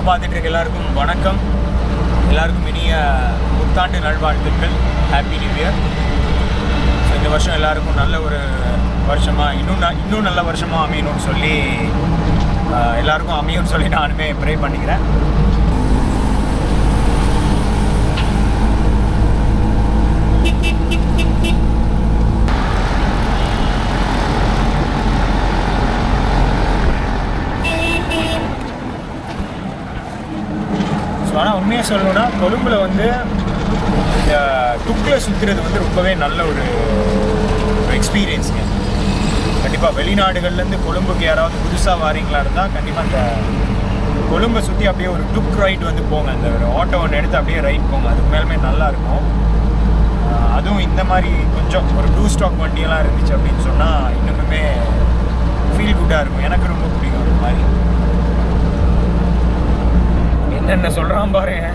Video பார்த்துட்டு இருக்க எல்லாருக்கும் வணக்கம். எல்லாருக்கும் இனிய புத்தாண்டு நல்வாழ்த்துக்கள். ஹாப்பி நியூ இயர் ஸோ இந்த வருஷம் எல்லாருக்கும் நல்ல ஒரு வருஷமாக இன்னும் இன்னும் நல்ல வருஷமாக அமையணும்னு சொல்லி எல்லாருக்கும் அமையும்னு சொல்லி நானுமே ப்ரே பண்ணிக்கிறேன். உண்மையை சொல்லணும்னா கொழும்புல வந்து இந்த டுக்கில் சுற்றுறது வந்து ரொம்பவே நல்ல ஒரு ஒரு எக்ஸ்பீரியன்ஸுங்க கண்டிப்பாக வெளிநாடுகள்லேருந்து கொழும்புக்கு யாராவது புதுசாக வாரீங்களா இருந்தால் கண்டிப்பாக இந்த கொழும்பை சுற்றி அப்படியே ஒரு டுக் ரைட் வந்து போங்க. அந்த ஒரு ஆட்டோ ஒன்று எடுத்து அப்படியே ரைட் போங்க. அது மேலுமே நல்லாயிருக்கும் அதுவும் இந்த மாதிரி கொஞ்சம் ஒரு டூ ஸ்டாக் வண்டியெல்லாம் இருந்துச்சு அப்படின்னு சொன்னால் இன்னுமே ஃபீல் குட்டாக இருக்கும். எனக்கு ரொம்ப பிடிக்கும் அந்த மாதிரி. என்ன சொல்கிறான் பாருங்க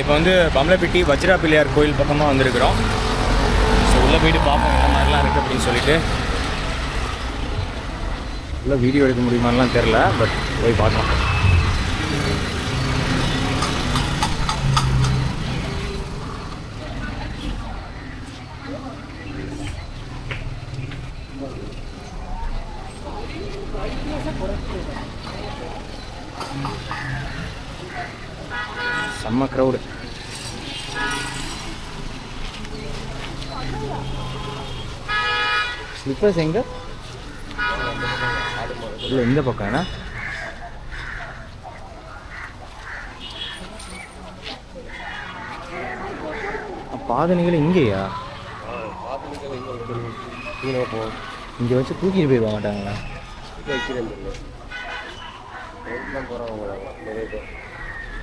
இப்போ வந்து பம்பலப்பிட்டி வஜ்ரா பிள்ளையார் கோயில் பக்கமாக வந்திருக்கிறோம். ஸோ உள்ளே போயிட்டு பார்ப்போம் என்ன மாதிரிலாம் இருக்குது அப்படின்னு சொல்லிட்டு. உள்ள வீடியோ எடுக்க முடியுமான்லாம் தெரில பட் போய் பார்க்கலாம். செம்ம க்ரௌடு ஸ்லிப்பர்ஸ் எங்க? இல்லை இந்த பக்கம் என்ன பாதணிகள் இங்கேயா? இங்கே வச்சு தூக்கிட்டு போயிட மாட்டாங்களா?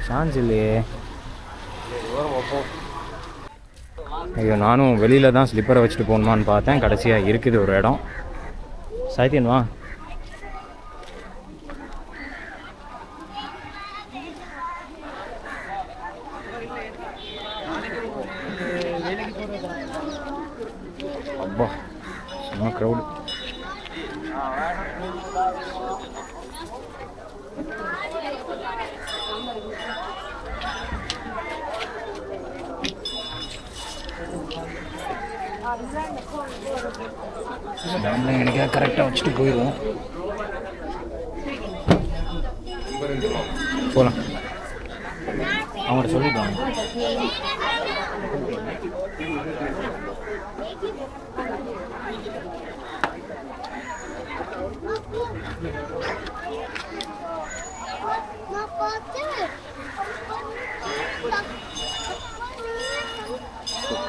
சான்ஸ் இல்லையே ஐயோ நானும் வெளியில் தான் ஸ்லிப்பரை வச்சுட்டு போகணுமான்னு பார்த்தேன். கடைசியாக இருக்குது ஒரு இடம். சாய்த்தியன் வா. அப்பா செம்ம க்ரௌடு பேங்கில் எனக்கு கரெக்டாக வச்சுட்டு போயிடுவோம். போகலாம் அவங்கள்ட்ட சொல்லிடுவாங்க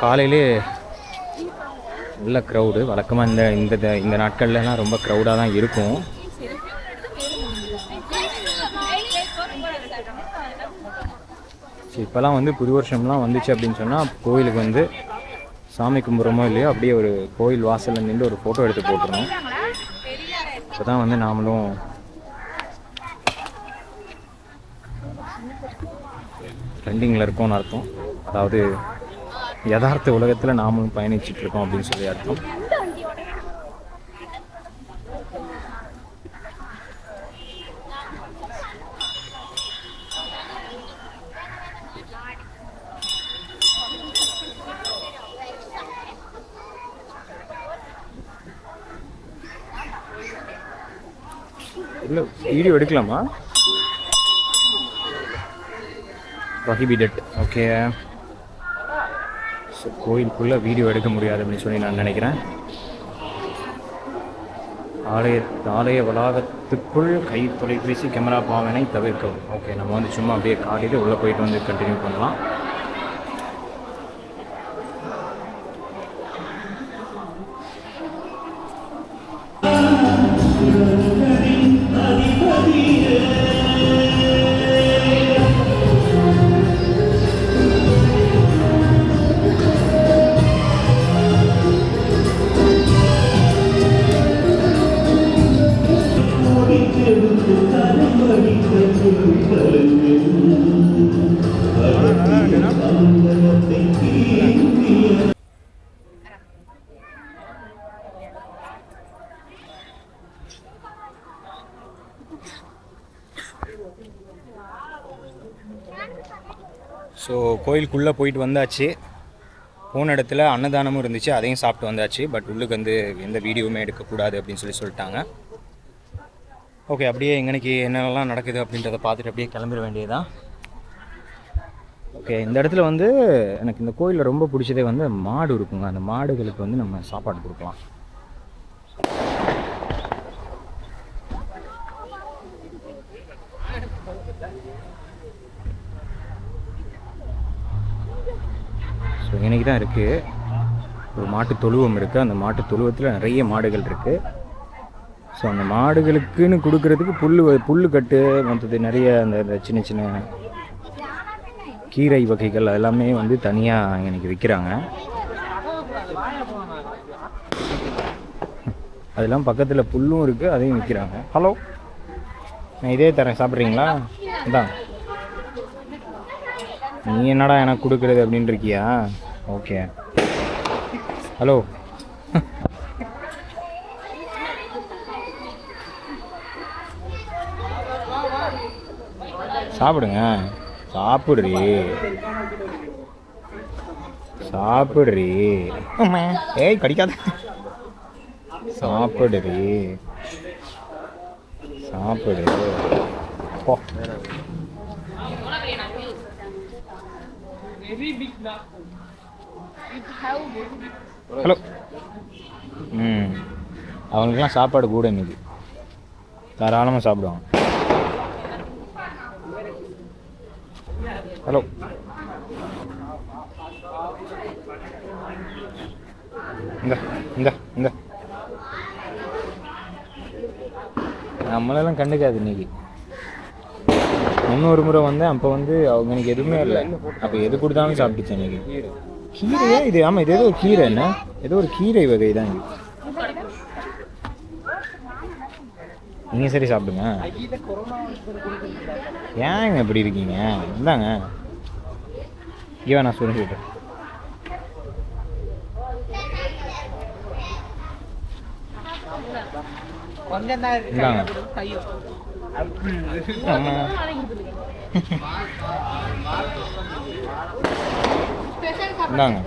காலையிலே நல்ல க்ரௌடு வழக்கமாக இந்த இந்த த- இந்த நாட்கள்லலாம் ரொம்ப க்ரௌடாக தான் இருக்கும். சரி இப்போலாம் வந்து புது வருஷம்லாம் வந்துச்சு அப்படின்னு சொன்னால் கோயிலுக்கு வந்து சாமி கும்பிட்றோமோ இல்லையோ அப்படியே ஒரு கோயில் வாசலில் நின்று ஒரு ஃபோட்டோ எடுத்து போட்டுருணும் இப்போ தான் வந்து நாமளும் ட்ரெண்டிங்கில் இருக்கோம்னு அர்த்தம். அதாவது யதார்த்த உலகத்தில் நாமளும் பயணிச்சுட்டு இருக்கோம் அப்படின்னு சொல்லி அர்த்தம். இல்லை வீடியோ எடுக்கலாமா? ப்ரொஹிபிடட் ஓகே கோயிலுக்குள்ளே வீடியோ எடுக்க முடியாது அப்படின்னு சொல்லி நான் நினைக்கிறேன். ஆலய ஆலய வளாகத்துக்குள் கை தொலைபேசி கேமரா பாவனை தவிர்க்கவும். ஓகே நம்ம வந்து சும்மா அப்படியே காலையில் உள்ளே போயிட்டு வந்து கண்டினியூ பண்ணலாம். கோயிலுக்குள்ளே போயிட்டு வந்தாச்சு. போன இடத்துல அன்னதானமும் இருந்துச்சு அதையும் சாப்பிட்டு வந்தாச்சு. பட் உள்ளுக்கு வந்து எந்த வீடியோவுமே எடுக்கக்கூடாது அப்படின்னு சொல்லி சொல்லிட்டாங்க. ஓகே அப்படியே எங்கனைக்கு என்னென்னலாம் நடக்குது அப்படின்றத பார்த்துட்டு அப்படியே கிளம்பிட வேண்டியதுதான். ஓகே இந்த இடத்துல வந்து எனக்கு இந்த கோயிலில் ரொம்ப பிடிச்சதே வந்து மாடு இருக்குங்க. அந்த மாடுகளுக்கு வந்து நம்ம சாப்பாடு கொடுக்கலாம். ஸோ இன்னைக்கு தான் இருக்குது ஒரு மாட்டு தொழுவம் இருக்குது அந்த மாட்டு தொழுவத்தில் நிறைய மாடுகள் இருக்குது ஸோ அந்த மாடுகளுக்குன்னு கொடுக்கறதுக்கு புல் புல் கட்டு மற்றது நிறைய அந்த சின்ன சின்ன கீரை வகைகள் எல்லாமே வந்து தனியாக எனக்கு விற்கிறாங்க அதெல்லாம் பக்கத்தில் புல்லும் இருக்குது அதையும் விற்கிறாங்க ஹலோ நான் இதே தரேன். சாப்பிட்றீங்களா? இதான் நீ என்னடா எனக்கு கொடுக்குறது அப்படின்னு இருக்கியா? ஓகே. ஹலோ. சாப்பிடுங்க. சாப்பிடுறி. சாப்பிடுறி. ஏய் கடிக்காத. சாப்பிடுறி. சாப்பிடு போ. ஹலோ ம். அவங்களுக்குலாம் சாப்பாடு கூட இன்னைக்கு. தாராளமாக சாப்பிடுவாங்க. ஹலோ இந்த இந்த இந்த. நம்மளெல்லாம் கண்டுக்காது இன்னைக்கு. முன்னொரு முறை வந்தேன் அப்போ வந்து அவங்க எனக்கு எதுவுமே இல்லை. அப்போ எது கொடுத்தாலும் சாப்பிட்டுச்சு இன்னைக்கு. கீரையா? இது ஆமாம் இது ஏதோ ஒரு கீரை என்ன? ஏதோ ஒரு கீரை வகை தான் இது. நீங்கள் சரி சாப்பிடுங்க. ஏங்க இப்படி இருக்கீங்க? இந்தாங்க. இவன் நான் சொல்லிட்டு இந்தாங்க. ஆமா. இந்தாங்க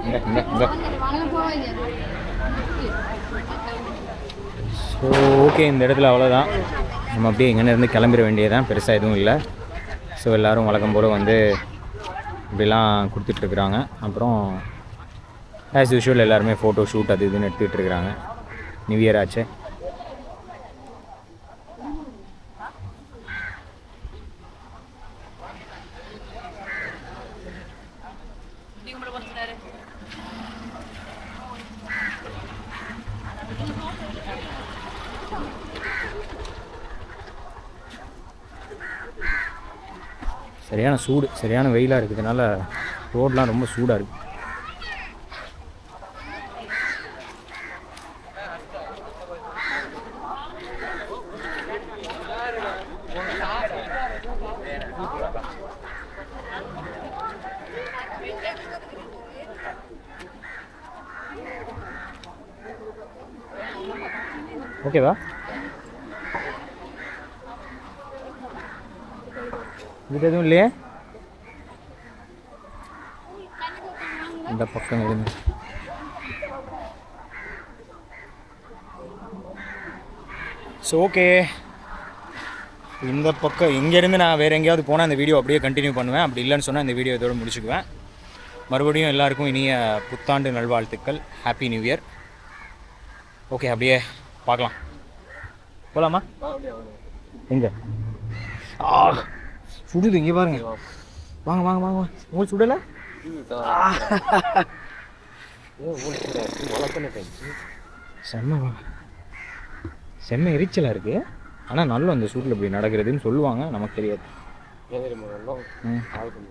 இந்த இந்த இந்த ஸோ ஓகே இந்த இடத்துல அவ்வளோதான் நம்ம அப்படியே எங்கேன்னு இருந்து கிளம்பிட வேண்டியதான் பெருசாக எதுவும் இல்லை. ஸோ எல்லோரும் வழக்கம் போல் வந்து இப்படிலாம் கொடுத்துட்ருக்குறாங்க அப்புறம் ஆஸ் யூஷுவல் எல்லாருமே ஃபோட்டோ ஷூட் அது இதுன்னு எடுத்துகிட்டு இருக்கிறாங்க நியூ இயர் ஆச்சு. சரியான சூடு சரியான வெயிலாக இருக்கிறதுனால ரோட்லாம் ரொம்ப சூடாக இருக்குது ஓகேவா? இது எதுவும் இல்லையே? இந்த பக்கம் இருந்து ஸோ ஓகே இந்த பக்கம் இங்கேருந்து நான் வேறு எங்கேயாவது போனால் இந்த வீடியோ அப்படியே கண்டினியூ பண்ணுவேன். அப்படி இல்லைன்னு சொன்னால் இந்த வீடியோ இதோடு முடிச்சுக்குவேன். மறுபடியும் எல்லாருக்கும் இனிய புத்தாண்டு நல்வாழ்த்துக்கள். ஹாப்பி நியூ இயர் ஓகே அப்படியே பார்க்கலாம். போகலாமா எங்கே? ஆ சுடுது இங்கே பாருங்க. வாங்க வாங்க வாங்க வாங்க. உங்களுக்கு சுடலை? செம்ம வா- செம்ம எரிச்சலாக இருக்கு. ஆனால் நல்ல அந்த சூட்டில் இப்படி நடக்கிறதுன்னு சொல்லுவாங்க. நமக்கு தெரியாது. ம்.